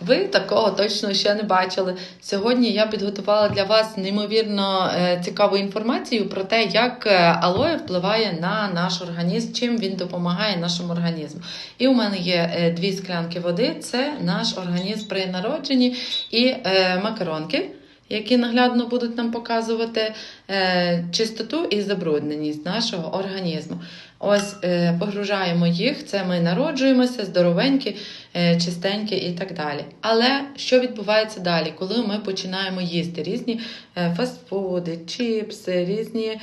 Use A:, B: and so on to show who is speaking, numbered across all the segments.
A: Ви такого точно ще не бачили. Сьогодні я підготувала для вас неймовірно е, цікаву інформацію про те, як е, алоє впливає на наш організм, чим він допомагає нашому організму. І у мене є е, дві склянки води. Це наш організм при народженні і макаронки. Які наглядно будуть нам показувати е, чистоту і забрудненість нашого організму. Ось е, погружаємо їх, це ми народжуємося, здоровенькі, е, чистенькі і так далі. Але що відбувається далі, коли ми починаємо їсти різні фастфуди, чіпси, різні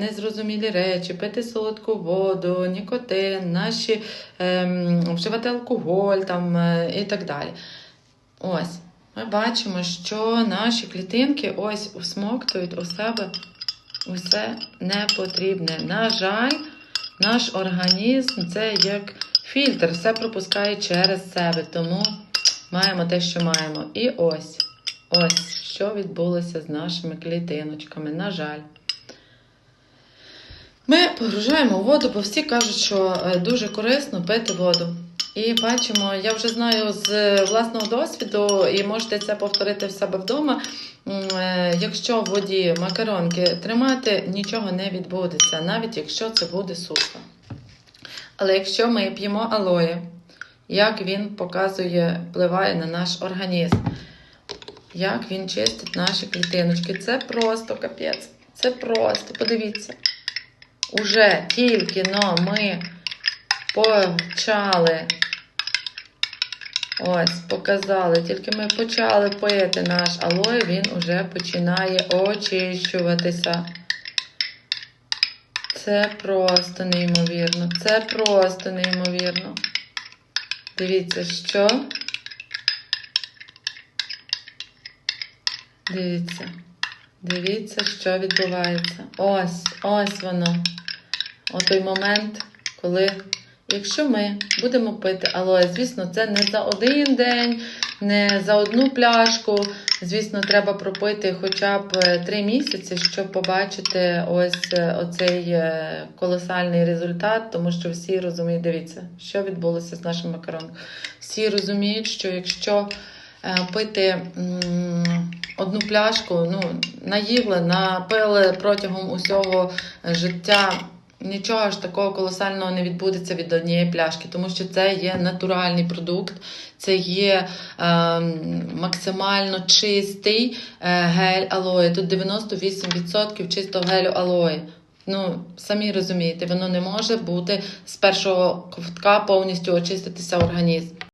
A: незрозумілі речі, пити солодку воду, нікотин, наші е, вживати алкоголь там, і так далі. Ось. Ми бачимо, що наші клітинки ось усмоктують у себе усе непотрібне. На жаль, наш організм це як фільтр, все пропускає через себе. Тому маємо те, що маємо. І ось, ось, що відбулося з нашими клітиночками. На жаль. Ми погружаємо воду, бо всі кажуть, що е, дуже корисно пити воду. І бачимо, я вже знаю з власного досвіду, і можете це повторити в себе вдома. Е, Якщо в воді макаронки тримати, нічого не відбудеться, навіть якщо це буде сухо. Але якщо ми п'ємо алоє, як він показує, впливає на наш організм, як він чистить наші клітиночки, це просто капець. Це просто, подивіться. Уже тільки но ми почали. Ось, показали. Тільки ми почали пити наш алоє, він уже починає очищуватися. Це просто неймовірно. Це просто неймовірно. Дивіться, що. Дивіться. Дивіться, що відбувається. Ось, ось воно. О той момент, коли, якщо ми будемо пити алоє, звісно, це не за один день, не за одну пляшку. Звісно, треба пропити хоча б е, три місяці, щоб побачити ось е, оцей е, колосальний результат, тому що всі розуміють, дивіться, що відбулося з нашим макароном. Всі розуміють, що якщо пити одну пляшку, ну, наїли, напили протягом усього життя. Нічого ж такого колосального не відбудеться від однієї пляшки, тому що це є натуральний продукт, це є е, максимально чистий е, гель алої. Тут 98% чистого гелю алої. Ну, самі розумієте, воно не може бути з першого ковтка повністю очиститися організм.